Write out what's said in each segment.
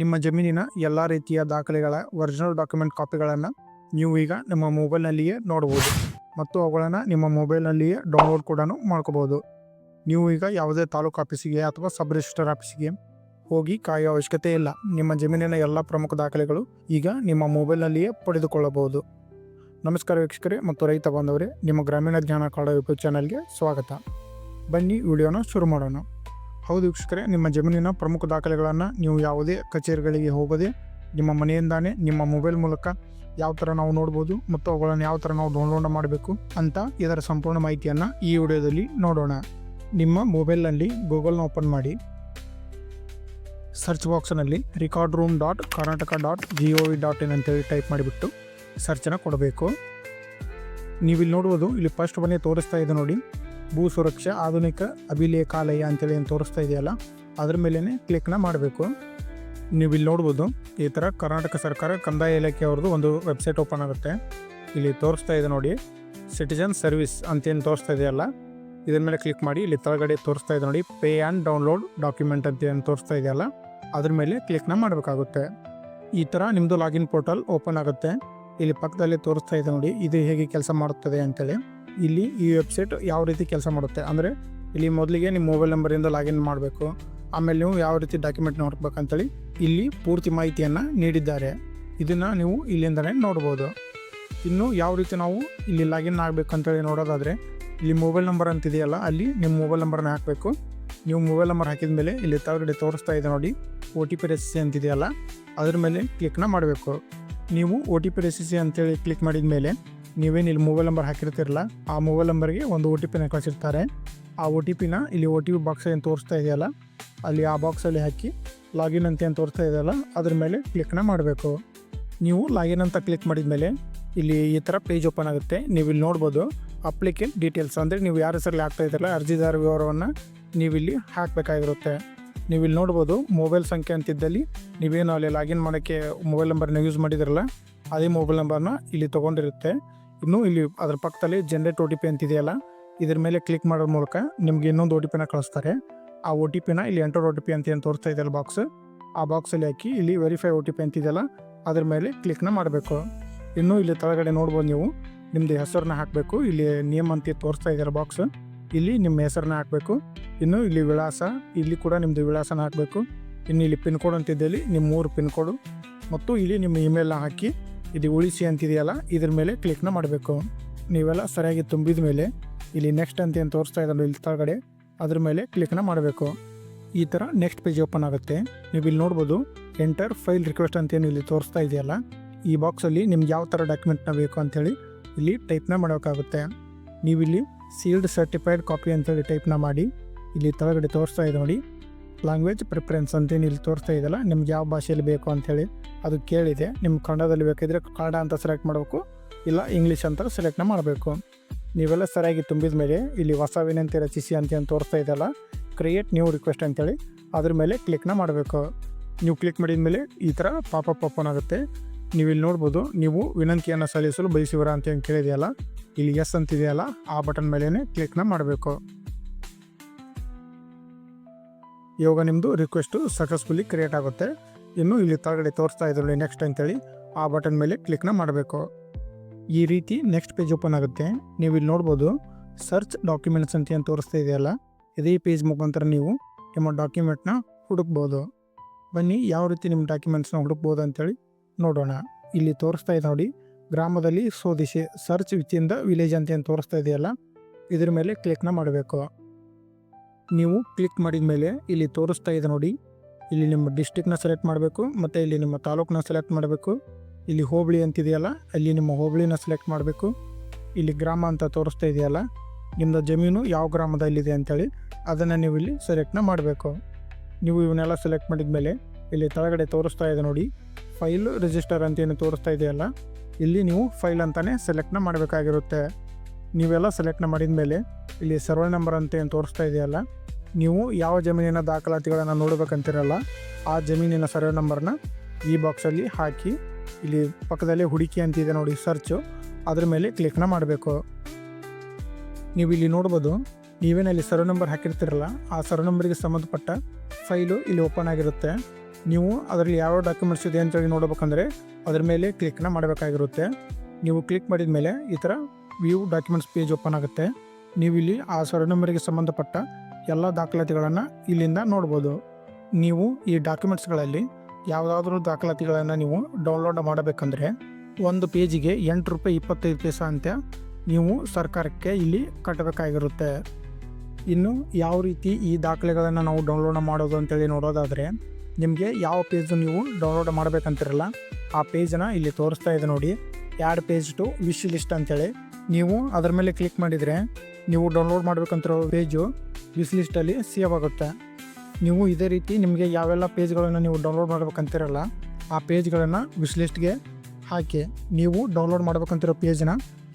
ನಿಮ್ಮ ಜಮೀನಿನ ಎಲ್ಲ ರೀತಿಯ ದಾಖಲೆಗಳ ಒರಿಜಿನಲ್ ಡಾಕ್ಯುಮೆಂಟ್ ಕಾಪಿಗಳನ್ನು ನೀವು ಈಗ ನಿಮ್ಮ ಮೊಬೈಲ್ನಲ್ಲಿಯೇ ನೋಡಬಹುದು ಮತ್ತು ಅವುಗಳನ್ನು ನಿಮ್ಮ ಮೊಬೈಲ್ನಲ್ಲಿಯೇ ಡೌನ್ಲೋಡ್ ಕೂಡ ಮಾಡ್ಕೋಬೋದು. ನೀವು ಈಗ ಯಾವುದೇ ತಾಲೂಕು ಆಫೀಸಿಗೆ ಅಥವಾ ಸಬ್ ರಿಜಿಸ್ಟರ್ ಆಫೀಸಿಗೆ ಹೋಗಿ ಕಾಯೋ ಅವಶ್ಯಕತೆ ಇಲ್ಲ. ನಿಮ್ಮ ಜಮೀನಿನ ಎಲ್ಲ ಪ್ರಮುಖ ದಾಖಲೆಗಳು ಈಗ ನಿಮ್ಮ ಮೊಬೈಲ್ನಲ್ಲಿಯೇ ಪಡೆದುಕೊಳ್ಳಬಹುದು. ನಮಸ್ಕಾರ ವೀಕ್ಷಕರೇ ಮತ್ತು ರೈತ ಬಾಂಧವರೇ, ನಿಮ್ಮ ಗ್ರಾಮೀಣ ಜ್ಞಾನ ಕಾಡ ಯೂಟ್ಯೂಬ್ ಚಾನಲ್ಗೆ ಸ್ವಾಗತ. ಬನ್ನಿ ವಿಡಿಯೋನ ಶುರು ಮಾಡೋಣ. ಹೌದು ವೀಕ್ಷಕರೇ, ನಿಮ್ಮ ಜಮೀನಿನ ಪ್ರಮುಖ ದಾಖಲೆಗಳನ್ನು ನೀವು ಯಾವುದೇ ಕಚೇರಿಗಳಿಗೆ ಹೋಗದೆ, ನಿಮ್ಮ ಮನೆಯಿಂದಾನೇ, ನಿಮ್ಮ ಮೊಬೈಲ್ ಮೂಲಕ ಯಾವ ಥರ ನಾವು ನೋಡ್ಬೋದು ಮತ್ತು ಅವುಗಳನ್ನು ಯಾವ ಥರ ನಾವು ಡೌನ್ಲೋಡ್ ಮಾಡಬೇಕು ಅಂತ ಇದರ ಸಂಪೂರ್ಣ ಮಾಹಿತಿಯನ್ನು ಈ ವಿಡಿಯೋದಲ್ಲಿ ನೋಡೋಣ. ನಿಮ್ಮ ಮೊಬೈಲ್ನಲ್ಲಿ ಗೂಗಲ್ನ ಓಪನ್ ಮಾಡಿ. ಸರ್ಚ್ ಬಾಕ್ಸ್ನಲ್ಲಿ record room dot Karnataka dot G O V dot in ಅಂತೇಳಿ ಟೈಪ್ ಮಾಡಿಬಿಟ್ಟು ಸರ್ಚನ್ನು ಕೊಡಬೇಕು. ನೀವಿಲ್ಲಿ ನೋಡ್ಬೋದು, ಇಲ್ಲಿ ಫಸ್ಟ್ ಬನ್ನಿ ತೋರಿಸ್ತಾ ಇದೆ ನೋಡಿ. ಭೂ ಸುರಕ್ಷಾ, ಆಧುನಿಕ ಅಭಿಲೇಖಾಲಯ ಅಂತೇಳಿ ಏನು ತೋರಿಸ್ತಾ ಇದೆಯಲ್ಲ, ಅದ್ರ ಮೇಲೇ ಕ್ಲಿಕ್ನ ಮಾಡಬೇಕು. ನೀವು ಇಲ್ಲಿ ನೋಡ್ಬೋದು, ಈ ಥರ ಕರ್ನಾಟಕ ಸರ್ಕಾರ ಕಂದಾಯ ಇಲಾಖೆಯವ್ರದ್ದು ಒಂದು ವೆಬ್ಸೈಟ್ ಓಪನ್ ಆಗುತ್ತೆ. ಇಲ್ಲಿ ತೋರಿಸ್ತಾ ಇದೆ ನೋಡಿ ಸಿಟಿಜನ್ ಸರ್ವಿಸ್ ಅಂತೇನು ತೋರಿಸ್ತಾ ಇದೆಯಲ್ಲ, ಇದ್ರ ಮೇಲೆ ಕ್ಲಿಕ್ ಮಾಡಿ, ಇಲ್ಲಿ ತಳಗಡೆ ತೋರಿಸ್ತಾ ಇದೆ ನೋಡಿ ಪೇ ಆ್ಯಂಡ್ ಡೌನ್ಲೋಡ್ ಡಾಕ್ಯುಮೆಂಟ್ ಅಂತ ಏನು ತೋರಿಸ್ತಾ ಇದೆಯಲ್ಲ, ಅದ್ರ ಮೇಲೆ ಕ್ಲಿಕ್ನ ಮಾಡಬೇಕಾಗುತ್ತೆ. ಈ ಥರ ನಿಮ್ಮದು ಲಾಗಿನ್ ಪೋರ್ಟಲ್ ಓಪನ್ ಆಗುತ್ತೆ. ಇಲ್ಲಿ ಪಕ್ಕದಲ್ಲಿ ತೋರಿಸ್ತಾ ಇದೆ ನೋಡಿ, ಇದು ಹೇಗೆ ಕೆಲಸ ಮಾಡುತ್ತದೆ ಅಂತೇಳಿ. ಇಲ್ಲಿ ಈ ವೆಬ್ಸೈಟ್ ಯಾವ ರೀತಿ ಕೆಲಸ ಮಾಡುತ್ತೆ? ಅಂದರೆ ಇಲ್ಲಿ ಮೊದಲಿಗೆ ನಿಮ್ಮ ಮೊಬೈಲ್ ನಂಬರಿಂದ ಲಾಗಿನ್ ಮಾಡಬೇಕು. ಆಮೇಲೆ ನೀವು ಯಾವ ರೀತಿ ಡಾಕ್ಯುಮೆಂಟ್ ನೋಡ್ಬೇಕಂತೇಳಿ ಇಲ್ಲಿ ಪೂರ್ತಿ ಮಾಹಿತಿಯನ್ನು ನೀಡಿದ್ದಾರೆ. ಇದನ್ನು ನೀವು ಇಲ್ಲಿಂದಲೇ ನೋಡ್ಬೋದು. ಇನ್ನು ಯಾವ ರೀತಿ ನಾವು ಇಲ್ಲಿ ಲಾಗಿನ್ ಆಗಬೇಕಂತೇಳಿ ನೋಡೋದಾದರೆ, ಇಲ್ಲಿ ಮೊಬೈಲ್ ನಂಬರ್ ಅಂತಿದೆಯಲ್ಲ, ಅಲ್ಲಿ ನಿಮ್ಮ ಮೊಬೈಲ್ ನಂಬರ್ನ ಹಾಕಬೇಕು. ನೀವು ಮೊಬೈಲ್ ನಂಬರ್ ಹಾಕಿದ ಮೇಲೆ ಇಲ್ಲಿ ತಾವರೆಡೆ ತೋರಿಸ್ತಾ ಇದೆ ನೋಡಿ ಒ ಟಿ ಪಿ ರೆಸಿಸಿ ಅಂತಿದೆಯಲ್ಲ, ಅದ್ರ ಮೇಲೆ ಕ್ಲಿಕ್ನ ಮಾಡಬೇಕು. ನೀವು ಒ ಟಿ ಪಿ ರೆಸಿಸಿ ಅಂತೇಳಿ ಕ್ಲಿಕ್ ಮಾಡಿದ ಮೇಲೆ ನೀವೇನು ಇಲ್ಲಿ ಮೊಬೈಲ್ ನಂಬರ್ ಹಾಕಿರ್ತಿರಲ್ಲ, ಆ ಮೊಬೈಲ್ ನಂಬರ್ಗೆ ಒಂದು ಒ ಟಿ ಪಿನ ಕಳಿಸಿರ್ತಾರೆ. ಆ ಒ ಟಿ ಪಿನ ಇಲ್ಲಿ ಓ ಟಿ ಪಿ ಬಾಕ್ಸ್ ಏನು ತೋರಿಸ್ತಾ ಇದೆಯಲ್ಲ, ಅಲ್ಲಿ ಆ ಬಾಕ್ಸಲ್ಲಿ ಹಾಕಿ ಲಾಗಿನ್ ಅಂತ ಏನು ತೋರಿಸ್ತಾ ಇದೆಯಲ್ಲ, ಅದ್ರ ಮೇಲೆ ಕ್ಲಿಕ್ನ ಮಾಡಬೇಕು. ನೀವು ಲಾಗಿನ್ ಅಂತ ಕ್ಲಿಕ್ ಮಾಡಿದ ಮೇಲೆ ಇಲ್ಲಿ ಈ ಥರ ಪೇಜ್ ಓಪನ್ ಆಗುತ್ತೆ. ನೀವು ಇಲ್ಲಿ ನೋಡ್ಬೋದು ಅಪ್ಲಿಕೇನ್ ಡೀಟೇಲ್ಸ್ ಅಂದರೆ ನೀವು ಯಾರ ಹೆಸರಲ್ಲಿ ಹಾಕ್ತಾ ಇದ್ರಲ್ಲ ಅರ್ಜಿದಾರ ವಿವರವನ್ನು ನೀವಿಲ್ಲಿ ಹಾಕಬೇಕಾಗಿರುತ್ತೆ. ನೀವು ಇಲ್ಲಿ ನೋಡ್ಬೋದು ಮೊಬೈಲ್ ಸಂಖ್ಯೆ ಅಂತಿದ್ದಲ್ಲಿ ನೀವೇನು ಅಲ್ಲಿ ಲಾಗಿನ್ ಮಾಡೋಕ್ಕೆ ಮೊಬೈಲ್ ನಂಬರ್ನ ಯೂಸ್ ಮಾಡಿದಿರಲ್ಲ, ಅದೇ ಮೊಬೈಲ್ ನಂಬರ್ನ ಇಲ್ಲಿ ತೊಗೊಂಡಿರುತ್ತೆ. ಇನ್ನು ಇಲ್ಲಿ ಅದ್ರ ಪಕ್ಕದಲ್ಲಿ ಜನರೇಟ್ ಒ ಟಿ ಪಿ ಅಂತಿದೆಯಲ್ಲ, ಇದ್ರ ಮೇಲೆ ಕ್ಲಿಕ್ ಮಾಡೋ ಮೂಲಕ ನಿಮ್ಗೆ ಇನ್ನೊಂದು ಒ ಟಿ ಪಿನ ಕಳಿಸ್ತಾರೆ. ಆ ಒ ಟಿ ಪಿನ ಇಲ್ಲಿ ಎಂಟರ್ ಒ ಟಿ ಪಿ ಅಂತ ಏನು ತೋರಿಸ್ತಾ ಇದೆಯಲ್ಲ ಬಾಕ್ಸ್ ಆ ಬಾಕ್ಸಲ್ಲಿ ಹಾಕಿ ಇಲ್ಲಿ ವೆರಿಫೈ ಒ ಟಿ ಪಿ ಅಂತಿದೆಯಲ್ಲ, ಅದ್ರ ಮೇಲೆ ಕ್ಲಿಕ್ನ ಮಾಡಬೇಕು. ಇನ್ನು ಇಲ್ಲಿ ತಳಗಡೆ ನೋಡ್ಬೋದು ನೀವು ನಿಮ್ಮದು ಹೆಸರನ್ನ ಹಾಕಬೇಕು, ಇಲ್ಲಿ ನೇಮ್ ಅಂತ ತೋರಿಸ್ತಾ ಇದೆಯಲ್ಲ ಬಾಕ್ಸ್ ಇಲ್ಲಿ ನಿಮ್ಮ ಹೆಸರನ್ನ ಹಾಕಬೇಕು. ಇನ್ನು ಇಲ್ಲಿ ವಿಳಾಸ, ಇಲ್ಲಿ ಕೂಡ ನಿಮ್ಮದು ವಿಳಾಸನ ಹಾಕಬೇಕು. ಇನ್ನು ಇಲ್ಲಿ ಪಿನ್ ಕೋಡ್ ಅಂತಿದ್ದಲ್ಲಿ ನಿಮ್ಮ ಮೂರು ಪಿನ್ ಕೋಡು. ಮತ್ತು ಇಲ್ಲಿ ನಿಮ್ಮ ಇಮೇಲ್ನ ಹಾಕಿ ಇದು ಉಳಿಸಿ ಅಂತಿದೆಯಲ್ಲ? ಇದ್ರ ಮೇಲೆ ಕ್ಲಿಕ್ನ ಮಾಡಬೇಕು. ನೀವೆಲ್ಲ ಸರಿಯಾಗಿ ತುಂಬಿದ ಮೇಲೆ ಇಲ್ಲಿ ನೆಕ್ಸ್ಟ್ ಅಂತ ಏನು ತೋರಿಸ್ತಾ ಇದ್ದಾರೆ ಇಲ್ಲಿ ತಳಗಡೆ ಅದ್ರ ಮೇಲೆ ಕ್ಲಿಕ್ನ ಮಾಡಬೇಕು. ಈ ಥರ ನೆಕ್ಸ್ಟ್ ಪೇಜ್ ಓಪನ್ ಆಗುತ್ತೆ. ನೀವು ಇಲ್ಲಿ ನೋಡ್ಬೋದು ಎಂಟರ್ ಫೈಲ್ ರಿಕ್ವೆಸ್ಟ್ ಅಂತ ಏನು ಇಲ್ಲಿ ತೋರಿಸ್ತಾ ಇದೆಯಲ್ಲ? ಈ ಬಾಕ್ಸಲ್ಲಿ ನಿಮ್ಗೆ ಯಾವ ಥರ ಡಾಕ್ಯುಮೆಂಟ್ನ ಬೇಕು ಅಂಥೇಳಿ ಇಲ್ಲಿ ಟೈಪ್ನ ಮಾಡೋಕ್ಕಾಗುತ್ತೆ ನೀವಿಲ್ಲಿ ಸೀಲ್ಡ್ ಸರ್ಟಿಫೈಡ್ ಕಾಪಿ ಅಂತೇಳಿ ಟೈಪ್ನ ಮಾಡಿ, ಇಲ್ಲಿ ತಳಗಡೆ ತೋರಿಸ್ತಾ ಇದೆ ನೋಡಿ. ಲ್ಯಾಂಗ್ವೇಜ್ ಪ್ರಿಫರೆನ್ಸ್ ಅಂತೇನು ಇಲ್ಲಿ ತೋರಿಸ್ತಾ ಇದೆಯಲ್ಲ, ನಿಮ್ಗೆ ಯಾವ ಭಾಷೆಯಲ್ಲಿ ಬೇಕು ಅಂಥೇಳಿ ಅದು ಕೇಳಿದೆ. ನಿಮ್ಮ ಕನ್ನಡದಲ್ಲಿ ಬೇಕಿದ್ರೆ ಕನ್ನಡ ಅಂತ ಸೆಲೆಕ್ಟ್ ಮಾಡಬೇಕು, ಇಲ್ಲ ಇಂಗ್ಲೀಷ್ ಅಂತ ಸೆಲೆಕ್ಟ್ನ ಮಾಡಬೇಕು. ನೀವೆಲ್ಲ ಸರಿಯಾಗಿ ತುಂಬಿದ ಮೇಲೆ ಇಲ್ಲಿ ಹೊಸ ವಿನಂತಿ ರಚಿಸಿ ಅಂತ ಏನು ತೋರಿಸ್ತಾ ಇದೆಯಲ್ಲ ಕ್ರಿಯೇಟ್ ನ್ಯೂ ರಿಕ್ವೆಸ್ಟ್ ಅಂತೇಳಿ ಅದ್ರ ಮೇಲೆ ಕ್ಲಿಕ್ನ ಮಾಡಬೇಕು. ನೀವು ಕ್ಲಿಕ್ ಮಾಡಿದ ಮೇಲೆ ಈ ಥರ ಪಾಪಪ್ ಓಪನ್ ಆಗುತ್ತೆ. ನೀವು ಇಲ್ಲಿ ನೋಡ್ಬೋದು, ನೀವು ವಿನಂತಿಯನ್ನು ಸಲ್ಲಿಸಲು ಬಯಸುವಿರ ಅಂತ ಕೇಳಿದೆಯಲ್ಲ, ಇಲ್ಲಿ ಎಸ್ ಅಂತಿದೆಯಲ್ಲ, ಆ ಬಟನ್ ಮೇಲೇ ಕ್ಲಿಕ್ನ ಮಾಡಬೇಕು. ಇವಾಗ ನಿಮ್ಮದು ರಿಕ್ವೆಸ್ಟು ಸಕ್ಸಸ್ಫುಲಿ ಕ್ರಿಯೇಟ್ ಆಗುತ್ತೆ. ಇನ್ನು ಇಲ್ಲಿ ತಳಗಡೆ ತೋರಿಸ್ತಾ ಇದ್ರಲ್ಲಿ ನೆಕ್ಸ್ಟ್ ಅಂತೇಳಿ, ಆ ಬಟನ್ ಮೇಲೆ ಕ್ಲಿಕ್ನ ಮಾಡಬೇಕು. ಈ ರೀತಿ ನೆಕ್ಸ್ಟ್ ಪೇಜ್ ಓಪನ್ ಆಗುತ್ತೆ. ನೀವು ಇಲ್ಲಿ ನೋಡ್ಬೋದು ಸರ್ಚ್ ಡಾಕ್ಯುಮೆಂಟ್ಸ್ ಅಂತ ಏನು ತೋರಿಸ್ತಾ ಇದೆಯಲ್ಲ, ಇದೇ ಪೇಜ್ ಮುಖಾಂತರ ನೀವು ನಿಮ್ಮ ಡಾಕ್ಯುಮೆಂಟ್ನ ಹುಡುಕ್ಬೋದು. ಬನ್ನಿ, ಯಾವ ರೀತಿ ನಿಮ್ಮ ಡಾಕ್ಯುಮೆಂಟ್ಸ್ನ ಹುಡುಕ್ಬೋದು ಅಂತೇಳಿ ನೋಡೋಣ. ಇಲ್ಲಿ ತೋರಿಸ್ತಾ ಇದೆ ನೋಡಿ, ಗ್ರಾಮದಲ್ಲಿ ಶೋಧಿಸಿ ಸರ್ಚ್ ವಿಚಿಂದ ವಿಲೇಜ್ ಅಂತ ಏನು ತೋರಿಸ್ತಾ ಇದೆಯಲ್ಲ, ಇದ್ರ ಮೇಲೆ ಕ್ಲಿಕ್ನ ಮಾಡಬೇಕು. ನೀವು ಕ್ಲಿಕ್ ಮಾಡಿದ ಮೇಲೆ ಇಲ್ಲಿ ತೋರಿಸ್ತಾ ಇದೆ ನೋಡಿ. ಇಲ್ಲಿ ನಿಮ್ಮ ಡಿಸ್ಟಿಕ್ನ ಸೆಲೆಕ್ಟ್ ಮಾಡಬೇಕು, ಮತ್ತು ಇಲ್ಲಿ ನಿಮ್ಮ ತಾಲೂಕನ್ನ ಸೆಲೆಕ್ಟ್ ಮಾಡಬೇಕು. ಇಲ್ಲಿ ಹೋಬಳಿ ಅಂತಿದೆಯಲ್ಲ, ಅಲ್ಲಿ ನಿಮ್ಮ ಹೋಬಳಿನ ಸೆಲೆಕ್ಟ್ ಮಾಡಬೇಕು. ಇಲ್ಲಿ ಗ್ರಾಮ ಅಂತ ತೋರಿಸ್ತಾ ಇದೆಯಲ್ಲ ನಿಮ್ಮದು ಜಮೀನು ಯಾವ ಗ್ರಾಮದಲ್ಲಿದೆ ಅಂತೇಳಿ ಅದನ್ನು ನೀವು ಇಲ್ಲಿ ಸೆಲೆಕ್ಟ್ನ ಮಾಡಬೇಕು. ನೀವು ಇವನ್ನೆಲ್ಲ ಸೆಲೆಕ್ಟ್ ಮಾಡಿದ ಮೇಲೆ ಇಲ್ಲಿ ತಳಗಡೆ ತೋರಿಸ್ತಾ ಇದೆ ನೋಡಿ ಫೈಲ್ ರಿಜಿಸ್ಟರ್ ಅಂತ ಏನು ತೋರಿಸ್ತಾ ಇದೆಯಲ್ಲ, ಇಲ್ಲಿ ನೀವು ಫೈಲ್ ಅಂತಲೇ ಸೆಲೆಕ್ಟ್ನ ಮಾಡಬೇಕಾಗಿರುತ್ತೆ. ನೀವೆಲ್ಲ ಸೆಲೆಕ್ಟ್ನ ಮಾಡಿದ ಮೇಲೆ ಇಲ್ಲಿ ಸರ್ವೆ ನಂಬರ್ ಅಂತ ಏನು ತೋರಿಸ್ತಾ ಇದೆಯಲ್ಲ ನೀವು ಯಾವ ಜಮೀನಿನ ದಾಖಲಾತಿಗಳನ್ನು ನೋಡಬೇಕಂತಿರಲ್ಲ, ಆ ಜಮೀನಿನ ಸರ್ವೆ ನಂಬರ್ನ ಈ ಬಾಕ್ಸಲ್ಲಿ ಹಾಕಿ, ಇಲ್ಲಿ ಪಕ್ಕದಲ್ಲಿ ಹುಡುಕಿ ಅಂತಿದೆ ನೋಡಿ ಸರ್ಚು ಅದ್ರ ಮೇಲೆ ಕ್ಲಿಕ್ನ ಮಾಡಬೇಕು. ನೀವು ಇಲ್ಲಿ ನೋಡ್ಬೋದು, ನೀವೇನು ಇಲ್ಲಿ ಸರ್ವೆ ನಂಬರ್ ಹಾಕಿರ್ತೀರಲ್ಲ, ಆ ಸರ್ವೆ ನಂಬರಿಗೆ ಸಂಬಂಧಪಟ್ಟ ಫೈಲು ಇಲ್ಲಿ ಓಪನ್ ಆಗಿರುತ್ತೆ. ನೀವು ಅದರಲ್ಲಿ ಯಾವ ಡಾಕ್ಯುಮೆಂಟ್ಸ್ ಇದೆ ಅಂತೇಳಿ ನೋಡಬೇಕಂದ್ರೆ, ಅದ್ರ ಮೇಲೆ ಕ್ಲಿಕ್ನ ಮಾಡಬೇಕಾಗಿರುತ್ತೆ. ನೀವು ಕ್ಲಿಕ್ ಮಾಡಿದ ಮೇಲೆ ಈ ಥರ ವ್ಯೂ ಡಾಕ್ಯುಮೆಂಟ್ಸ್ ಪೇಜ್ ಓಪನ್ ಆಗುತ್ತೆ. ನೀವು ಇಲ್ಲಿ ಆ ಸರ್ವೆ ನಂಬರಿಗೆ ಸಂಬಂಧಪಟ್ಟ ಎಲ್ಲ ದಾಖಲಾತಿಗಳನ್ನು ಇಲ್ಲಿಂದ ನೋಡ್ಬೋದು. ನೀವು ಈ ಡಾಕ್ಯುಮೆಂಟ್ಸ್ಗಳಲ್ಲಿ ಯಾವುದಾದ್ರೂ ದಾಖಲಾತಿಗಳನ್ನು ನೀವು ಡೌನ್ಲೋಡ್ ಮಾಡಬೇಕಂದ್ರೆ ಒಂದು ಪೇಜಿಗೆ ಎಂಟು ರೂಪಾಯಿ ಇಪ್ಪತ್ತೈದು ಪೈಸ ಅಂತ ನೀವು ಸರ್ಕಾರಕ್ಕೆ ಇಲ್ಲಿ ಕಟ್ಟಬೇಕಾಗಿರುತ್ತೆ. ಇನ್ನು ಯಾವ ರೀತಿ ಈ ದಾಖಲೆಗಳನ್ನು ನಾವು ಡೌನ್ಲೋಡ್ ಮಾಡೋದು ಅಂತೇಳಿ ನೋಡೋದಾದರೆ ನಿಮಗೆ ಯಾವ ಪೇಜ್ ನೀವು ಡೌನ್ಲೋಡ್ ಮಾಡಬೇಕಂತಿರಲ್ಲ ಆ ಪೇಜನ್ನು ಇಲ್ಲಿ ತೋರಿಸ್ತಾ ಇದೆ ನೋಡಿ. ಎರಡು ಪೇಜ್ ಟು ವಿಶ್ ಲಿಸ್ಟ್ ಅಂತೇಳಿ. ನೀವು ಅದರ ಮೇಲೆ ಕ್ಲಿಕ್ ಮಾಡಿದರೆ ನೀವು ಡೌನ್ಲೋಡ್ ಮಾಡಬೇಕಂತಿರೋ ಪೇಜು ವಿಶ್ ಲಿಸ್ಟಲ್ಲಿ ಸೇವ್ ಆಗುತ್ತೆ. ನೀವು ಇದೇ ರೀತಿ ನಿಮಗೆ ಯಾವೆಲ್ಲ ಪೇಜ್ಗಳನ್ನು ನೀವು ಡೌನ್ಲೋಡ್ ಮಾಡ್ಬೇಕಂತಿರಲ್ಲ, ಆ ಪೇಜ್ಗಳನ್ನು ವಿಶ್ ಲಿಸ್ಟ್ಗೆ ಹಾಕಿ ನೀವು ಡೌನ್ಲೋಡ್ ಮಾಡ್ಬೇಕಂತಿರೋ ಪೇಜ್ನ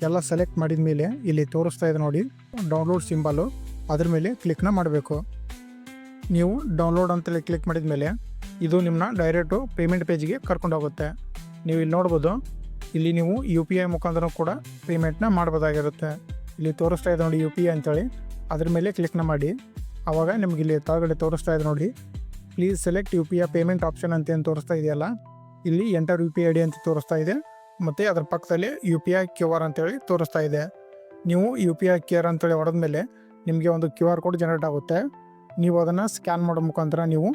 ಎಲ್ಲ ಸೆಲೆಕ್ಟ್ ಮಾಡಿದ ಮೇಲೆ ಇಲ್ಲಿ ತೋರಿಸ್ತಾ ಇದೆ ನೋಡಿ ಡೌನ್ಲೋಡ್ ಸಿಂಬಲು ಅದ್ರ ಮೇಲೆ ಕ್ಲಿಕ್ನ ಮಾಡಬೇಕು. ನೀವು ಡೌನ್ಲೋಡ್ ಅಂತೇಳಿ ಕ್ಲಿಕ್ ಮಾಡಿದ ಮೇಲೆ ಇದು ನಿಮ್ಮನ್ನ ಡೈರೆಕ್ಟು ಪೇಮೆಂಟ್ ಪೇಜ್ಗೆ ಕರ್ಕೊಂಡು ಹೋಗುತ್ತೆ. ನೀವು ಇಲ್ಲಿ ನೋಡ್ಬೋದು, ಇಲ್ಲಿ ನೀವು ಯು ಪಿ ಐ ಮುಖಾಂತರ ಕೂಡ ಪೇಮೆಂಟ್ನ ಮಾಡ್ಬೋದಾಗಿರುತ್ತೆ. ಇಲ್ಲಿ ತೋರಿಸ್ತಾ ಇದೆ ನೋಡಿ ಯು ಪಿ ಅಂತೇಳಿ. ಅದ್ರ ಮೇಲೆ ಕ್ಲಿಕ್ನ ಮಾಡಿ. ಆವಾಗ ನಿಮ್ಗೆ ಇಲ್ಲಿ ತಳಗಡೆ ತೋರಿಸ್ತಾ ಇದೆ ನೋಡಿ. Please select U P I payment option ಅಂತ ಏನು ತೋರಿಸ್ತಾ ಇದೆಯಲ್ಲ? ಇಲ್ಲಿ enter U P I D ಅಂತ ತೋರಿಸ್ತಾ ಇದೆ. ಮತ್ತು ಅದರ ಪಕ್ಕದಲ್ಲಿ U P I Q R ಅಂತೇಳಿ ತೋರಿಸ್ತಾ ಇದೆ. ನೀವು U P I Q R ಅಂತೇಳಿ ಹೊಡೆದ್ಮೇಲೆ ನಿಮಗೆ ಒಂದು ಕ್ಯೂ ಆರ್ ಕೋಡ್ ಜನರೇಟ್ ಆಗುತ್ತೆ. ನೀವು ಅದನ್ನು ಸ್ಕ್ಯಾನ್ ಮಾಡೋ ಮುಖಾಂತರ ನೀವು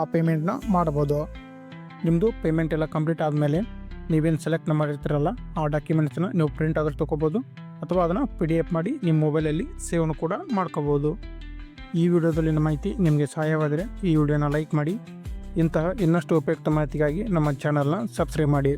ಆ ಪೇಮೆಂಟ್ನ ಮಾಡ್ಬೋದು. ನಿಮ್ಮದು ಪೇಮೆಂಟ್ ಎಲ್ಲ ಕಂಪ್ಲೀಟ್ ಆದಮೇಲೆ ನೀವೇನು ಸೆಲೆಕ್ಟ್ ಮಾಡಿರ್ತೀರಲ್ಲ, ಆ ಡಾಕ್ಯುಮೆಂಟ್ಸನ್ನು ನೀವು ಪ್ರಿಂಟ್ ಆದರೂ ತೊಗೋಬೋದು. ಅಥವಾ ಅದನ್ನು ಪಿ ಡಿ ಎಫ್ ಮಾಡಿ ನಿಮ್ಮ ಮೊಬೈಲಲ್ಲಿ ಸೇವನ್ನು ಕೂಡ ಮಾಡ್ಕೋಬೋದು. ಈ ವಿಡಿಯೋದಲ್ಲಿನ ಮಾಹಿತಿ ನಿಮಗೆ ಸಹಾಯವಾದರೆ ಈ ವಿಡಿಯೋನ ಲೈಕ್ ಮಾಡಿ. ಇಂತಹ ಇನ್ನಷ್ಟು ಉಪಯುಕ್ತ ಮಾಹಿತಿಗಾಗಿ ನಮ್ಮ ಚಾನಲ್ನ ಸಬ್ಸ್ಕ್ರೈಬ್ ಮಾಡಿ.